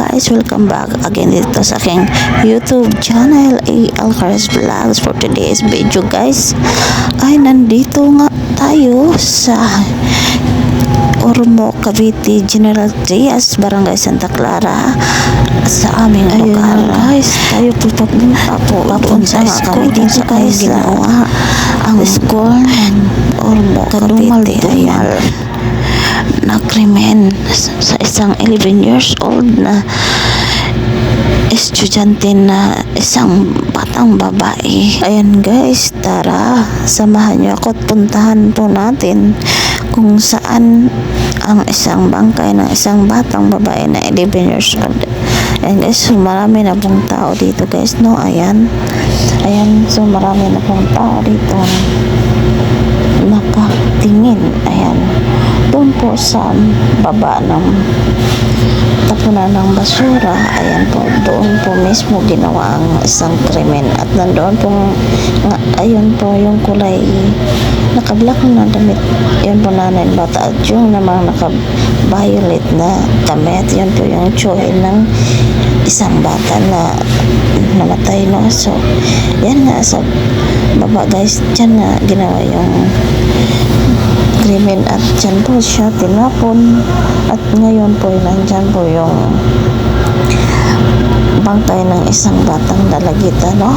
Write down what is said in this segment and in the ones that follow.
guys, welcome back again dito sa aking YouTube channel A. Alcaraz Vlogs for today's video guys ay nandito nga tayo sa Ormo, Cavite, General Trias, Barangay Santa Clara sa aming Ayun lugar guys tayo po papunta po papunta nga kami din sa guys ginawa ang school Ormo, Kadumal, Cavite dumal. ayan na krimen sa isang 11 years old na estudyante na isang batang babae. Ayan guys, tara, samahan niyo ako at puntahan po natin kung saan ang isang bangkay ng isang batang babae na 11 years old. Ayan guys, so marami na pong tao dito guys, no? Ayan. Ayan, so marami na pong tao dito sa baba ng tapunan ng basura. Ayan po. Doon po mismo ginawa ang isang krimen. At nandoon po, nga, ayun po yung kulay naka-black na damit. Yun po nanay bata. At yung namang naka-violet na damit. Yun po yung choy ng isang bata na namatay no. So, yan nga sa baba guys. Diyan na ginawa yung krimen at dyan po siya tinapon. At ngayon po nandyan po yung bangkay ng isang batang dalagita no?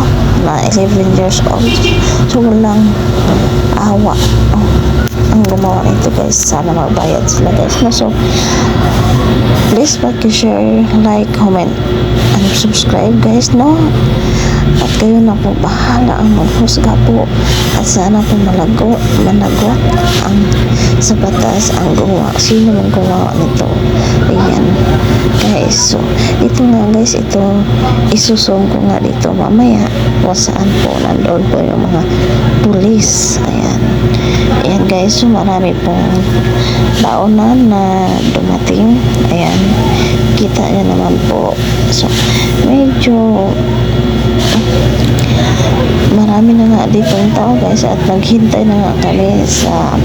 Na 11 years old. So walang awa ang gumawa nito guys sana magbayad sila guys. No so please like-share like comment and subscribe guys no? At kayo na po bahala ang maghusga po. At sana po malago managot ang sa batas ang gumawa sino man gumawa nito. Ayan guys. So ito nga guys ito isusong ko nga dito mamaya kung saan po nandoon po yung mga pulis. Ayan. Ayan guys so marami pong taonan na dumating. Ayan. Kita niya naman po. So medyo marami na nga dito yung tao guys at naghintay na nga kami sa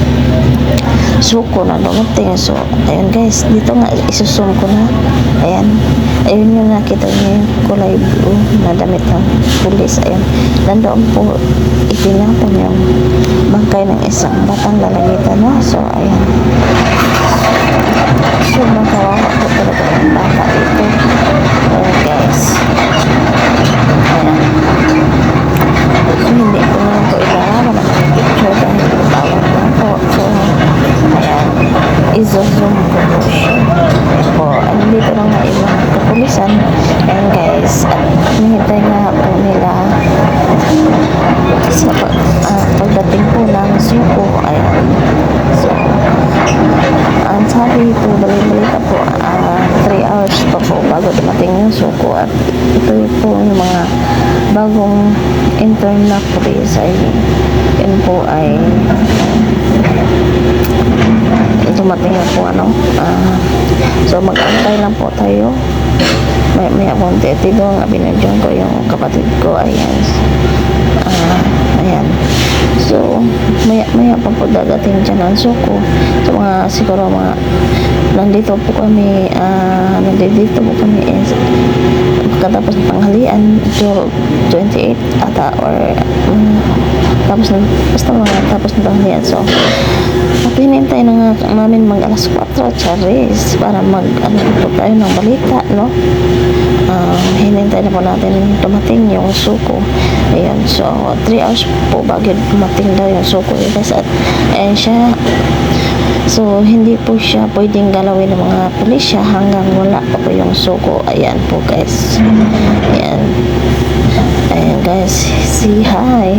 suko na dumating. So ayun guys dito nga isusum ko na. Ayan. Ayun yung nakita niyo yung kulay blue na damit ng pulis. Ayun. Nandoon po itinapon yung bangkay ng isang batang lalagita sa ah, pagdating po ng suko. Ayan. So, ang sabi po, balik-balita po, 3 hours pa po bago dumating yung suko. At ito po yung mga bagong intern na police ay yun po ay uh, dumating na po ano ah, so mag-antay lang po tayo may may konti tito nga binadyon ko yung kapatid ko ayan ayan. So maya maya pa po dadating dyan ang suko. So mga siguro mga nandito po kami ah, nandito po kami is katapos ng tanghalian 12, 28 ata or um, tapos ng basta mga tapos ng tanghalian. So at hinintay na nga namin mag alas 4 charis para mag ano po tayo ng balita no? Uh, hinintay na po natin dumating yung suko. Ayan so 3 hours po bago dumating daw yung suko guys at ayan siya So, hindi po siya pwedeng galawin ng mga pulisya hanggang wala pa po yung suko. Ayan po guys. Ayan. Ayan guys. Say hi.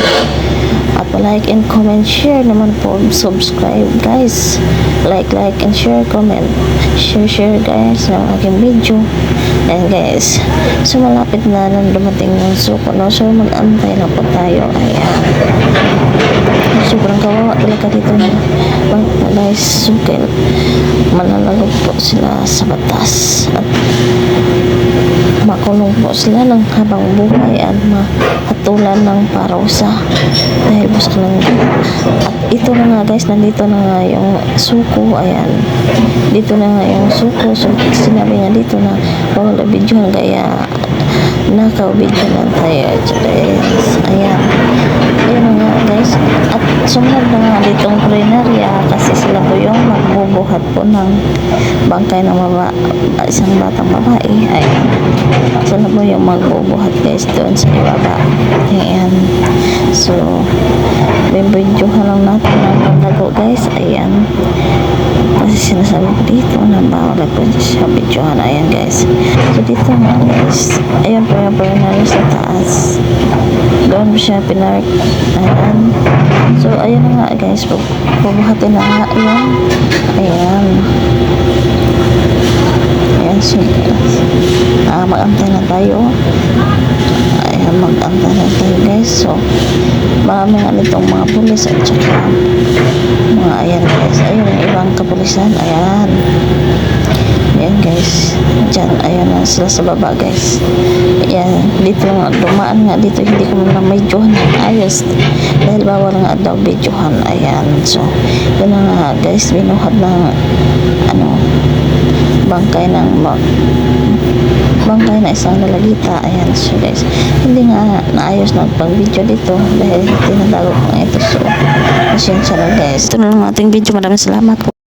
At like and comment, share naman po. Subscribe guys. Like, like and share, comment. Share, share guys ng aking video. Ayan guys. So, malapit na nang dumating yung suko. No? So, mag-antay lang po tayo. Ayan sobrang kawawa talaga dito ng mga guys sukil malalagog po sila sa batas at makulong po sila ng habang buhay at mahatulan ng parusa dahil busak ng at ito na nga guys nandito na nga yung suko ayan. Dito na nga yung suko so sinabi nga dito na bawal video kaya nakaw video lang tayo guys. Ayan. Ayan guys. At sumunod na nga ditong plenarya kasi sila po yung magbubuhat po ng bangkay ng baba, isang batang babae. Ayan. Sila po yung magbubuhat guys doon sa ibaba. Ayan. So bibidyohan lang natin ng paglago guys. Ayan sinasabi ko dito na bawal po siya videohan ayan guys. So dito nga guys. Ayan po yung plenarya sa taas. Doon siya pinark. Ayan. So ayan nga guys. Bu- bubuhatin na nga yun ayan. Ayan so ah, mag-antay na tayo. Ayan mag-antay na tayo guys. So marami nga nitong mga pulis at saka mga ayan guys. Ayun yung ibang kapulisan ayan. Ayan guys. Dyan ayan na sila sa baba guys. Ayan dito nga dumaan nga dito hindi ko na medyohan ayos. Dahil bawal nga daw medyohan. Ayan so yun na nga guys. Binuhat ng ano bangkay ng ma- bangkay na isang lalagita ayan so guys hindi nga naayos na pag video dito dahil tinatago ko ito. So pasensya na guys. Ito na ang ating video. Maraming salamat po